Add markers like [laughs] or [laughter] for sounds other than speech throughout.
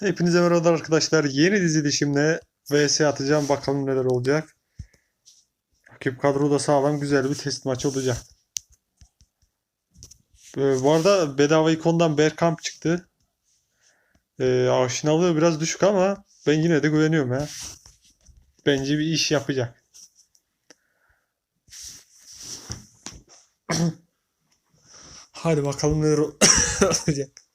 Hepinize merhaba arkadaşlar. Yeni dizilişimle vs atacağım. Bakalım neler olacak. Rakip kadro da sağlam. Güzel bir test maçı olacak. Ee, bu arada bedava ikondan Bergkamp çıktı. Ee, aşinalığı biraz düşük ama ben yine de güveniyorum ya. Bence bir iş yapacak. [coughs] Hadi bakalım neler ol- [coughs] olacak.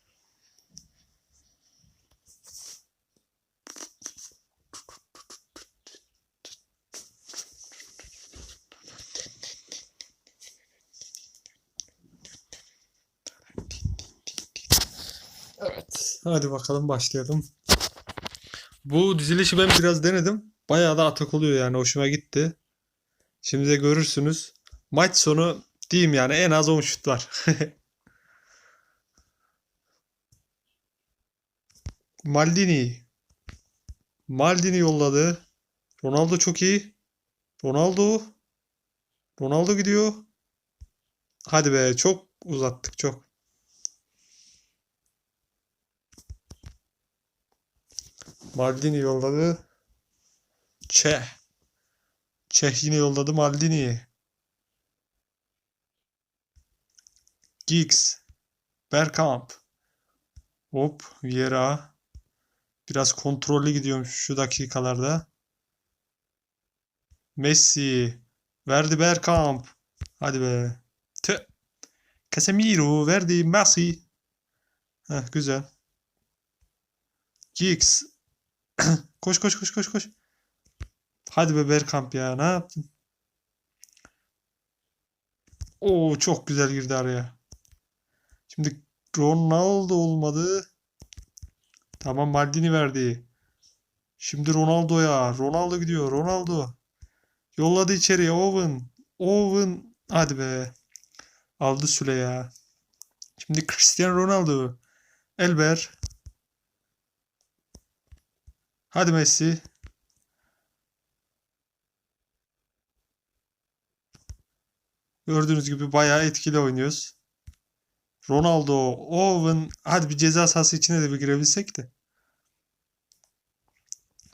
Hadi bakalım başlayalım. Bu dizilişi ben biraz denedim. Bayağı da atak oluyor yani hoşuma gitti. Şimdi de görürsünüz. Maç sonu diyeyim yani en az 10 şut var. Maldini. Maldini yolladı. Ronaldo çok iyi. Ronaldo. Ronaldo gidiyor. Hadi be çok uzattık çok. Maldini yolladı. Çeh. Çeh yine yolladı Maldini. Giggs. Bergkamp. Hop. Vieira. Biraz kontrollü gidiyormuş şu dakikalarda. Messi. Verdi Bergkamp. Hadi be. Tüh. Casemiro verdi Messi. Heh, güzel. Giggs. [clears throat] Koş koş koş koş koş. Hadi be Bergkamp ya ne yaptın? Oo çok güzel girdi araya. Şimdi Ronaldo olmadı. Tamam Maldini verdi. Şimdi Ronaldo'ya. Ronaldo gidiyor. Ronaldo. Yolladı içeriye. Owen. Owen. Hadi be. Aldı Süle ya. Şimdi Cristiano Ronaldo. Elber. Hadi Messi. Gördüğünüz gibi bayağı etkili oynuyoruz. Ronaldo, Owen. Hadi bir ceza sahası içine de bir girebilsek de.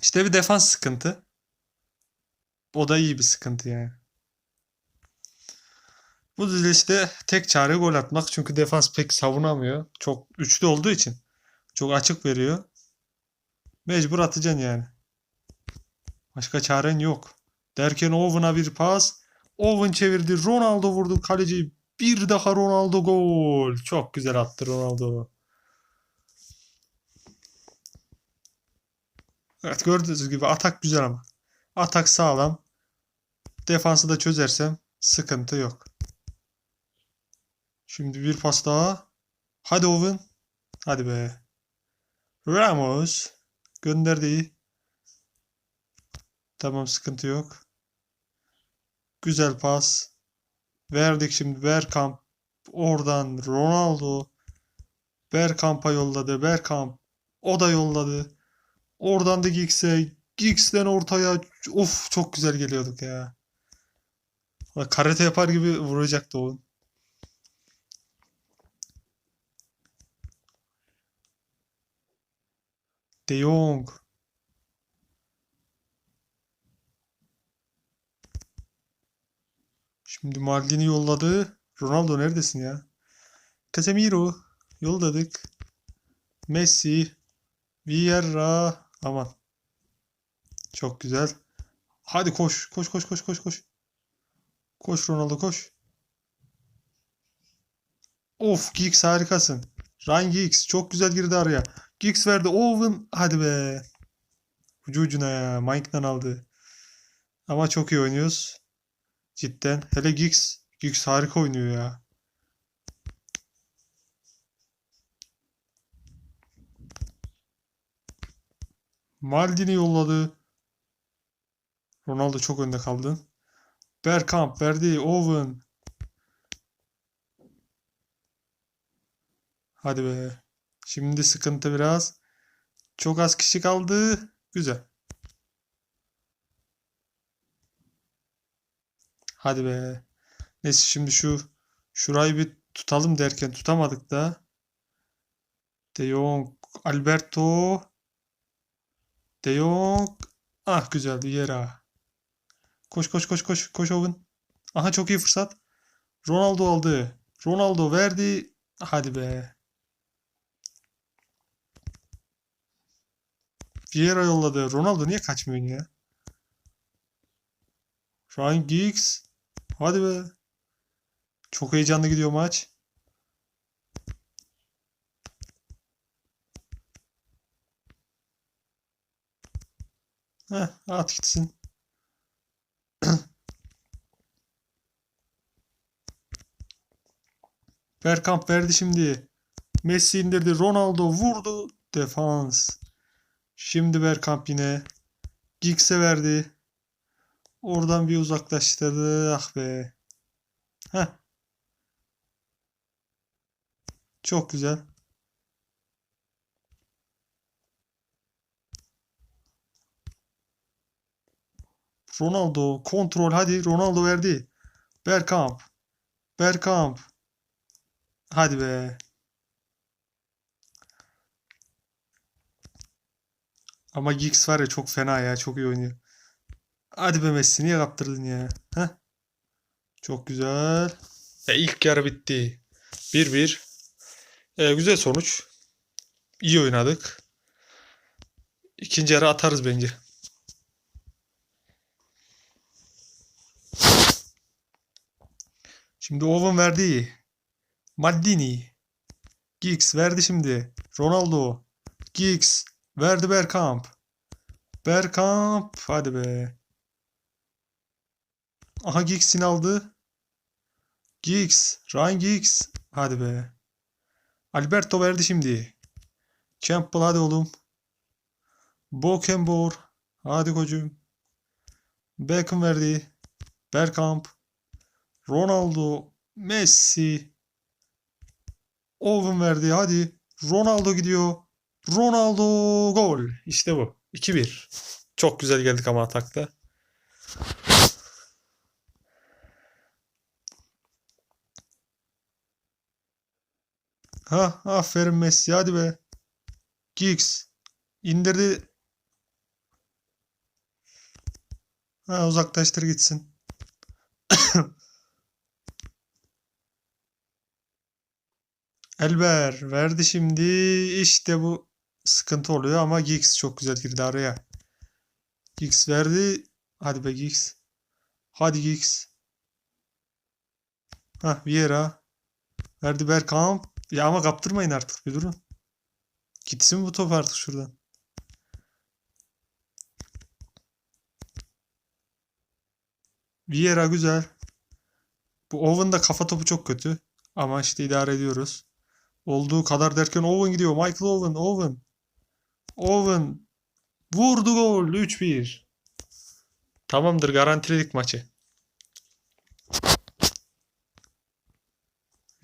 İşte bir defans sıkıntı. O da iyi bir sıkıntı yani. Bu dizilişte tek çare gol atmak. Çünkü defans pek savunamıyor. Çok üçlü olduğu için. Çok açık veriyor. Mecbur atacaksın yani. Başka çaren yok. Derken Owen'a bir pas. Owen çevirdi. Ronaldo vurdu kaleci. Bir daha Ronaldo gol. Çok güzel attı Ronaldo. Evet gördüğünüz gibi atak güzel ama. Atak sağlam. Defansı da çözersem sıkıntı yok. Şimdi bir pas daha. Hadi Owen. Hadi be. Ramos. Gönderdi. Tamam sıkıntı yok. Güzel pas. Verdik şimdi Bergkamp. Oradan Ronaldo. Bergkamp'a yolladı. Bergkamp. O da yolladı. Oradan da Giggs'e. Giggs'ten ortaya. Of çok güzel geliyorduk ya. Karate yapar gibi vuracaktı o. De Jong. Şimdi Maldini yolladı. Ronaldo neredesin ya? Casemiro yolladık. Messi. Vieira. Aman. Çok güzel. Hadi koş. Koş koş koş koş koş. Koş Ronaldo koş. Of Giggs harikasın. Ryan Giggs çok güzel girdi araya. Giggs verdi. Owen hadi be. Ucu ucuna ya. Mike'dan aldı. Ama çok iyi oynuyoruz. Cidden. Hele Giggs. Giggs harika oynuyor ya. Maldini yolladı. Ronaldo çok önde kaldı. Bergkamp verdi. Owen. Hadi be. Şimdi sıkıntı biraz. Çok az kişi kaldı. Güzel. Hadi be. Neyse şimdi şu şurayı bir tutalım derken tutamadık da. De Jong, Alberto. De Jong. Ah güzel Vieira. Koş koş koş koş. Koş Owen. Aha çok iyi fırsat. Ronaldo aldı. Ronaldo verdi. Hadi be. Vieira yolladı. Ronaldo niye kaçmıyorsun ya? Ryan Giggs. Hadi be. Çok heyecanlı gidiyor maç. Heh, at gitsin. [coughs] Bergkamp verdi şimdi. Messi indirdi. Ronaldo vurdu. Defans. Şimdi Bergkamp yine. Giggs'e verdi. Oradan bir uzaklaştırdı. Ah be. Heh. Çok güzel. Ronaldo kontrol hadi Ronaldo verdi. Bergkamp. Bergkamp. Hadi be. Ama Giggs var ya çok fena ya. Çok iyi oynuyor. Hadi be Messi niye kaptırdın ya? Heh. Çok güzel. Ve ilk yarı bitti. 1-1. Ee, güzel sonuç. İyi oynadık. İkinci yarı atarız bence. Şimdi Owen verdi. Maldini. Giggs verdi şimdi. Ronaldo. Giggs. Verdi Bergkamp. Bergkamp. Hadi be. Aha Giggs'ini aldı. Giggs. Ryan Giggs. Hadi be. Alberto verdi şimdi. Campbell hadi oğlum. Bokenbor. Hadi kocuğum. Beckham verdi. Bergkamp. Ronaldo. Messi. Owen verdi. Hadi. Ronaldo gidiyor. Ronaldo gol. İşte bu. 2-1. Çok güzel geldik ama atakta. Ha, aferin Messi. Hadi be. Giggs. indirdi. Ha, uzaklaştır gitsin. [coughs] Elber verdi şimdi. İşte bu sıkıntı oluyor ama Giggs çok güzel girdi araya. Giggs verdi. Hadi be Giggs. Hadi Giggs. Ha Vieira. Verdi Bergkamp. Ya ama kaptırmayın artık bir durun. Gitsin bu top artık şuradan. Vieira güzel. Bu Owen'da kafa topu çok kötü. Ama işte idare ediyoruz. Olduğu kadar derken Owen gidiyor. Michael Owen. Owen. Owen. Vurdu gol. 3-1. Tamamdır. Garantiledik maçı.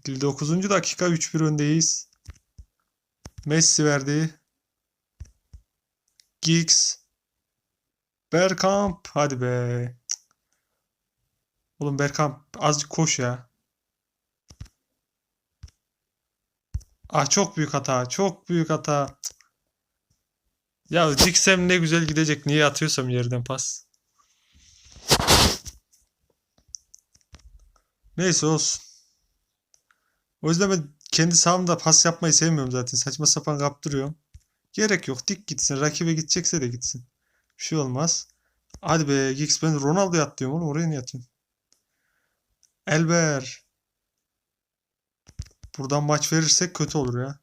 59. dakika 3-1 öndeyiz. Messi verdi. Giggs. Bergkamp. Hadi be. Oğlum Bergkamp azıcık koş ya. Ah çok büyük hata. Çok büyük hata. Ya diksem ne güzel gidecek. Niye atıyorsam yerden pas. Neyse olsun. O yüzden ben kendi sahamda pas yapmayı sevmiyorum zaten. Saçma sapan kaptırıyorum. Gerek yok. Dik gitsin. Rakibe gidecekse de gitsin. Bir şey olmaz. Hadi be Giggs ben Ronaldo'ya at diyorum oğlum. Oraya niye atıyorsun? Elber. Buradan maç verirsek kötü olur ya.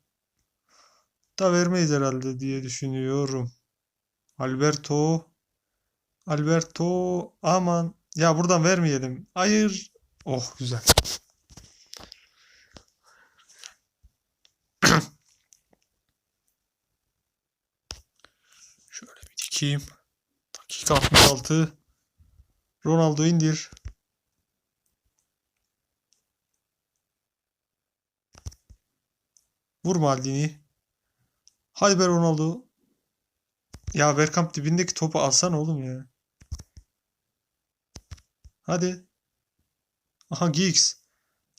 Da vermeyiz herhalde diye düşünüyorum. Alberto. Alberto. Aman. Ya buradan vermeyelim. Hayır. Oh güzel. [clears throat] Şöyle bir dikeyim. Dakika 66. Ronaldo indir. Vur Maldini. Hadi be Ronaldo. Ya Bergkamp dibindeki topu alsana oğlum ya. Hadi. Aha Giggs.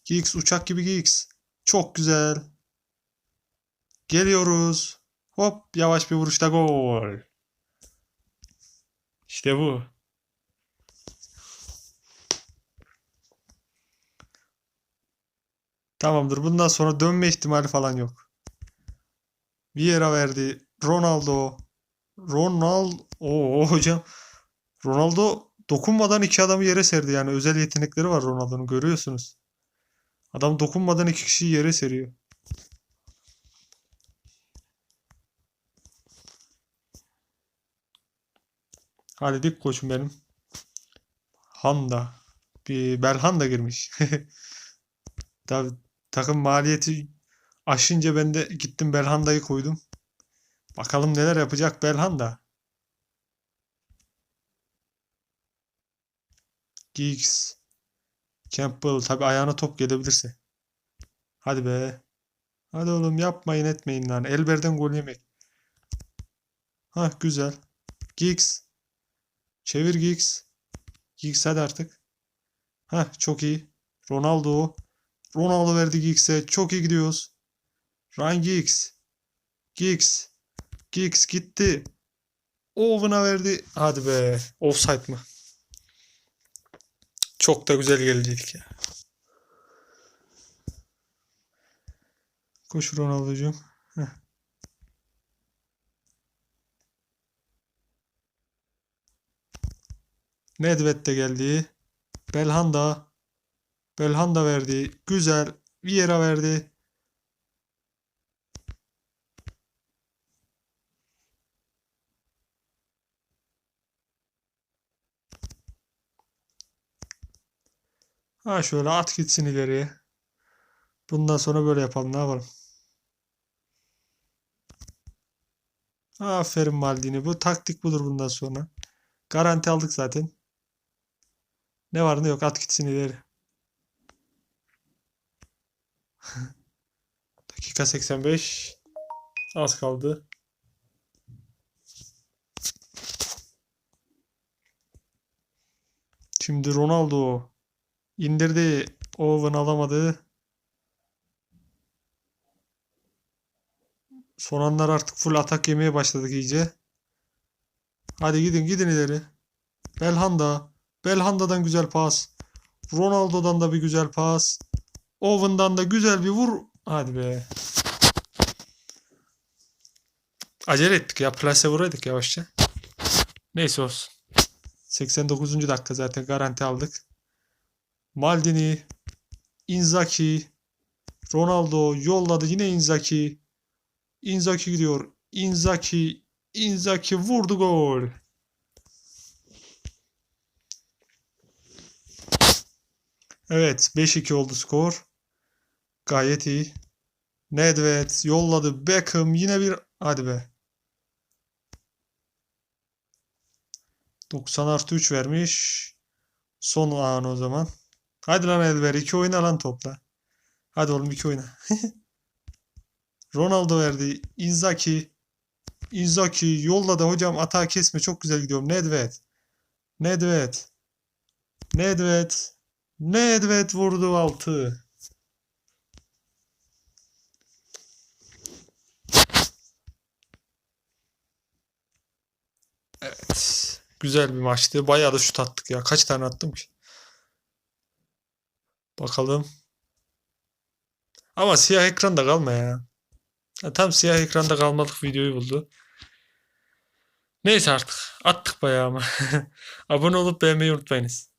Giggs uçak gibi Giggs. Çok güzel. Geliyoruz. Hop yavaş bir vuruşta gol. İşte bu. Tamamdır. Bundan sonra dönme ihtimali falan yok. Vieira verdi. Ronaldo. Ronaldo. Oo [laughs] hocam. Ronaldo dokunmadan iki adamı yere serdi. Yani özel yetenekleri var Ronaldo'nun görüyorsunuz. Adam dokunmadan iki kişiyi yere seriyor. Hadi dik koçum benim. Handa. Bir Belhanda girmiş. [laughs] Tabii takım maliyeti aşınca ben de gittim Belhanda'yı koydum. Bakalım neler yapacak Belhanda. Giggs. Campbell tabii ayağına top gelebilirse. Hadi be. Hadi oğlum yapmayın etmeyin lan. Elber'den gol yemek. Hah güzel. Giggs. Çevir Giggs. Giggs hadi artık. Hah çok iyi. Ronaldo. Ronaldo verdi Giggs'e. Çok iyi gidiyoruz. Ryan Giggs. Giggs. Giggs gitti. Owen'a verdi. Hadi be. Offside mı? Çok da güzel gelecektik ya. Koş Ronaldo'cum. Nedved de geldi. Belhanda. Belhanda verdi. Güzel. Vieira verdi. Ha şöyle at gitsin ileriye. Bundan sonra böyle yapalım. Ne yapalım? Aferin Maldini. Bu taktik budur bundan sonra. Garanti aldık zaten. Ne var ne yok at gitsin ileri. [laughs] Dakika 85. Az kaldı. Şimdi Ronaldo indirdi. Owen alamadı. Son anlar artık full atak yemeye başladık iyice. Hadi gidin gidin ileri. Belhanda. Belhanda'dan güzel pas. Ronaldo'dan da bir güzel pas. Owen'dan da güzel bir vur. Hadi be. Acele ettik ya. Plase vuraydık yavaşça. Neyse olsun. 89. dakika zaten garanti aldık. Maldini. Inzaghi. Ronaldo yolladı yine Inzaghi. Inzaghi gidiyor. Inzaghi. Inzaghi vurdu gol. Evet 5-2 oldu skor. Gayet iyi. Nedved yolladı. Beckham yine bir hadi be. 90 artı 3 vermiş. Son an o zaman. Hadi lan Elber 2 oyna lan topla. Hadi oğlum 2 oyna. [laughs] Ronaldo verdi. Inzaghi. Inzaghi yolladı hocam atağı kesme çok güzel gidiyorum. Nedved. Nedved. Nedved. Nedved vurdu 6. Evet. Güzel bir maçtı. Bayağı da şut attık ya. Kaç tane attım ki? Bakalım. Ama siyah ekranda kalma ya. Ya tam siyah ekranda kalmalık videoyu buldu. Neyse artık. Attık bayağı ama. [laughs] Abone olup beğenmeyi unutmayınız.